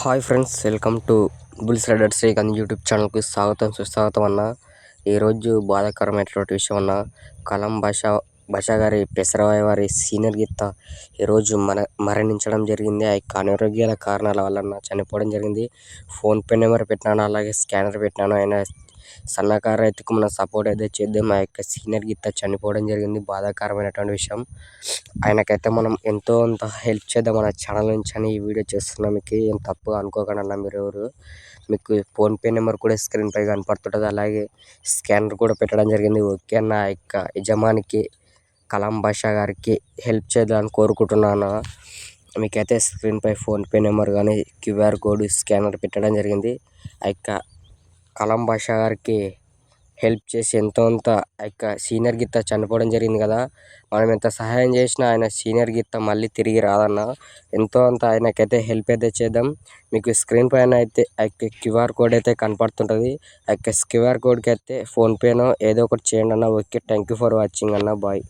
Hi friends welcome to bulls rider Srikanth YouTube ఛానల్కి స్వాగతం సుస్వాగతం అన్న. ఈరోజు బాధాకరమైనటువంటి విషయం అన్న. కలాం భాష భాష గారి పెసరవాయి వారి సీనియర్ గీత ఈరోజు మన మరణించడం జరిగింది. ఆ యొక్క అనారోగ్యాల కారణాల వల్ల చనిపోవడం జరిగింది. ఫోన్పే నెంబర్ పెట్టినాను అలాగే స్కానర్ పెట్టినాను. ఆయన సన్నకారు రైతుకు మనం సపోర్ట్ అయితే చేద్దాం. ఆ యొక్క సీనియర్ గీత చనిపోవడం జరిగింది. బాధాకరమైనటువంటి విషయం. ఆయనకైతే మనం ఎంతో అంత హెల్ప్ చేద్దాం మన ఛానల్ నుంచి అని ఈ వీడియో చేస్తున్నాం. మీకు ఏం తప్పుగా అనుకోకండి అన్న మీరు ఎవరు. మీకు ఫోన్పే నెంబర్ కూడా స్క్రీన్ పై కనపడుతుంటుంది. అలాగే స్కానర్ కూడా పెట్టడం జరిగింది. ఓకే అన్న. ఆ యొక్క యజమానికి కలాం బాషా గారికి హెల్ప్ చేద్దామని కోరుకుంటున్నాను. మీకైతే స్క్రీన్పై ఫోన్పే నెంబర్ కానీ క్యూఆర్ కోడ్ స్కానర్ పెట్టడం జరిగింది. ఆ యొక్క కలాం బాషా గారికి హెల్ప్ చేసి ఎంతో అంత యొక్క సీనియర్ గిత్త చనిపోవడం జరిగింది కదా. మనం ఎంత సహాయం చేసినా ఆయన సీనియర్ గిత్త మళ్ళీ తిరిగి రాదన్న ఎంతో అంత ఆయనకైతే హెల్ప్ అయితే చేద్దాం. మీకు స్క్రీన్ పైన అయితే ఆ యొక్క క్యూఆర్ కోడ్ అయితే కనపడుతుంటుంది. ఆ యొక్క క్యూఆర్ కోడ్కి అయితే ఫోన్పేనో ఏదో ఒకటి చేయండి అన్న. Okay thank you for watching అన్న. బాయ్.